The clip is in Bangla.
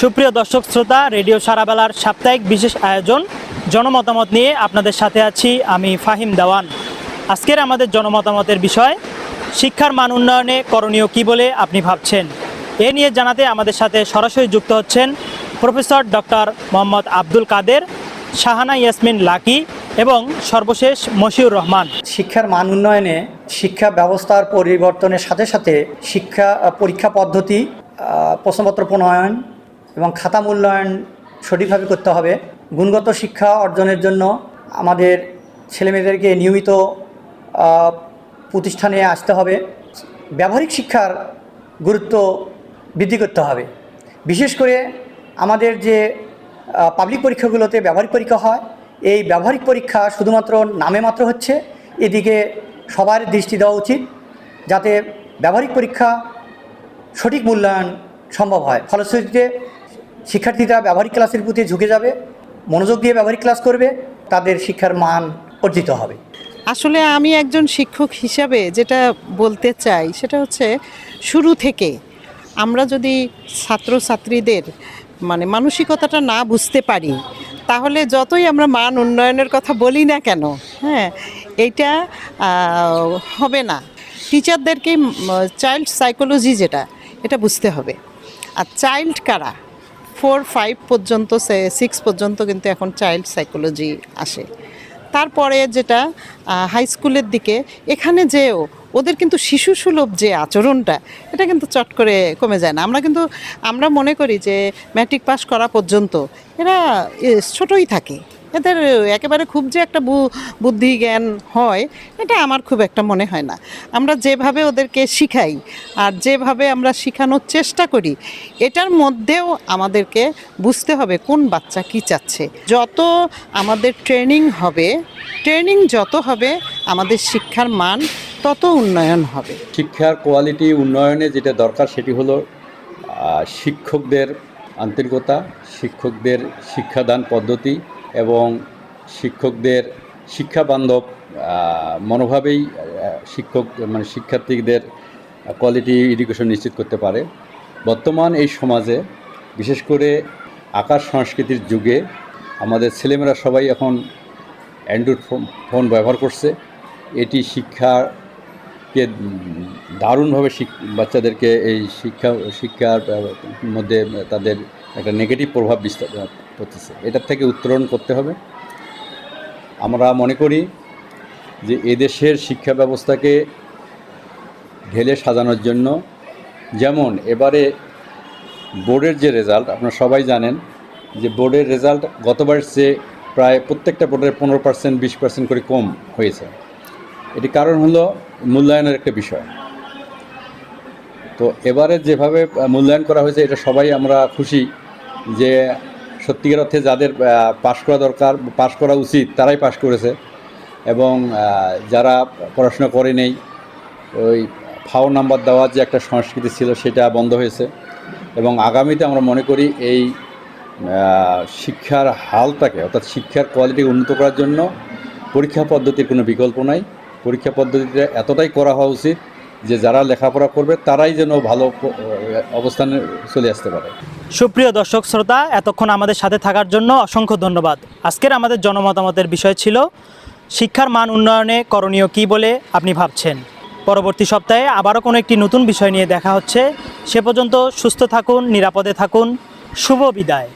সুপ্রিয় দর্শক শ্রোতা, রেডিও সারাবেলার সাপ্তাহিক বিশেষ আয়োজন জনমতামত নিয়ে আপনাদের সাথে আছি আমি ফাহিম দেওয়ান। আজকের আমাদের জনমতামতের বিষয়, শিক্ষার মান উন্নয়নে করণীয় কি বলে আপনি ভাবছেন? এ নিয়ে জানাতে আমাদের সাথে সরাসরি যুক্ত হচ্ছেন প্রফেসর ডক্টর মোহাম্মদ আব্দুল কাদের, শাহানা ইয়াসমিন লাকি এবং সর্বশেষ মশিউর রহমান। শিক্ষার মান উন্নয়নে শিক্ষা ব্যবস্থার পরিবর্তনের সাথে সাথে শিক্ষা, পরীক্ষা পদ্ধতি প্রশ্নপত্র প্রণয়ন এবং খাতা মূল্যায়ন সঠিকভাবে করতে হবে। গুণগত শিক্ষা অর্জনের জন্য আমাদের ছেলেমেয়েদেরকে নিয়মিত প্রতিষ্ঠানে আসতে হবে। ব্যবহারিক শিক্ষার গুরুত্ব বৃদ্ধি করতে হবে। বিশেষ করে আমাদের যে পাবলিক পরীক্ষাগুলোতে ব্যবহারিক পরীক্ষা হয়, এই ব্যবহারিক পরীক্ষা শুধুমাত্র নামে মাত্র হচ্ছে, এদিকে সবার দৃষ্টি দেওয়া উচিত যাতে ব্যবহারিক পরীক্ষা সঠিক মূল্যায়ন সম্ভব হয়। ফলশ্রুতিতে শিক্ষার্থীরা ব্যবহারিক ক্লাসের প্রতি ঝুঁকে যাবে, মনোযোগ দিয়ে ব্যবহারিক ক্লাস করবে, তাদের শিক্ষার মান অর্জিত হবে। আসলে আমি একজন শিক্ষক হিসাবে যেটা বলতে চাই সেটা হচ্ছে শুরু থেকে আমরা যদি ছাত্রছাত্রীদের মানে মানসিকতাটা না বুঝতে পারি, তাহলে যতই আমরা মান উন্নয়নের কথা বলি না কেন হ্যাঁ এইটা হবে না। টিচারদেরকে চাইল্ড সাইকোলজি যেটা, এটা বুঝতে হবে। আর চাইল্ড কারা? ফোর, ফাইভ পর্যন্ত সিক্স পর্যন্ত কিন্তু এখন চাইল্ড সাইকোলজি আসে। তারপরে যেটা হাই স্কুলের দিকে, এখানে যেও ওদের কিন্তু শিশু সুলভ যে আচরণটা, এটা কিন্তু চট করে কমে যায় না। আমরা কিন্তু, আমরা মনে করি যে ম্যাট্রিক পাস করা পর্যন্ত এরা ছোটোই থাকে। এদের একেবারে খুব যে একটা বুদ্ধি জ্ঞান হয়, এটা আমার খুব একটা মনে হয় না। আমরা যেভাবে ওদেরকে শিখাই আর যেভাবে আমরা শেখানোর চেষ্টা করি, এটার মধ্যেও আমাদেরকে বুঝতে হবে কোন বাচ্চা কি চাচ্ছে। যত আমাদের ট্রেনিং হবে, ট্রেনিং যত হবে, আমাদের শিক্ষার মান তত উন্নয়ন হবে। শিক্ষার কোয়ালিটি উন্নয়নে যেটা দরকার সেটি হলো শিক্ষকদের আন্তরিকতা, শিক্ষকদের শিক্ষাদান পদ্ধতি এবং শিক্ষকদের শিক্ষাবান্ধব মনোভাবেই শিক্ষক মানে শিক্ষার্থীদের কোয়ালিটি এডুকেশন নিশ্চিত করতে পারে। বর্তমান এই সমাজে, বিশেষ করে আকার সংস্কৃতির যুগে, আমাদের ছেলেমেয়েরা সবাই এখন অ্যান্ড্রয়েড ফোন ফোন ব্যবহার করছে। এটি শিক্ষাকে দারুণভাবে বাচ্চাদেরকে এই শিক্ষা, শিক্ষার মধ্যে তাদের একটা নেগেটিভ প্রভাব বিস্তার করতেছে এটার থেকে উত্তরণ করতে হবে। আমরা মনে করি যে এদেশের শিক্ষা ব্যবস্থাকে ঢেলে সাজানোর জন্য যেমন এবারে বোর্ডের যে রেজাল্ট আপনারা সবাই জানেন যে বোর্ডের রেজাল্ট গতবার চেয়ে প্রায় প্রত্যেকটা বোর্ডের পনেরো পার্সেন্ট বিশ পার্সেন্ট করে কম হয়েছে। এটি কারণ হলো মূল্যায়নের একটা বিষয়। তো এবারে যেভাবে মূল্যায়ন করা হয়েছে, এটা সবাই আমরা খুশি। যে সত্যিকার অর্থে যাদের পাশ করা দরকার, পাশ করা উচিত, তারাই পাশ করেছে। এবং যারা পড়াশোনা করে নেই, ওই ফাও নাম্বার দেওয়ার যে একটা সংস্কৃতি ছিল, সেটা বন্ধ হয়েছে। এবং আগামীতে আমরা মনে করি এই শিক্ষার হালটাকে, অর্থাৎ শিক্ষার কোয়ালিটি উন্নত করার জন্য পরীক্ষা পদ্ধতির কোনো বিকল্প নাই। পরীক্ষা পদ্ধতিটা এতটাই করা হওয়া উচিত যে যারা লেখাপড়া করবে, তারাই যেন ভালো অবস্থানে চলে আসতে পারে। সুপ্রিয় দর্শক, শ্রোতা, এতক্ষণ আমাদের সাথে থাকার জন্য অসংখ্য ধন্যবাদ। আজকের আমাদের জনমতামতের বিষয় ছিল, শিক্ষার মান উন্নয়নে করণীয় কি বলে আপনি ভাবছেন? পরবর্তী সপ্তাহে আবারও কোনো একটি নতুন বিষয় নিয়ে দেখা হচ্ছে। সে পর্যন্ত সুস্থ থাকুন, নিরাপদে থাকুন। শুভ বিদায়।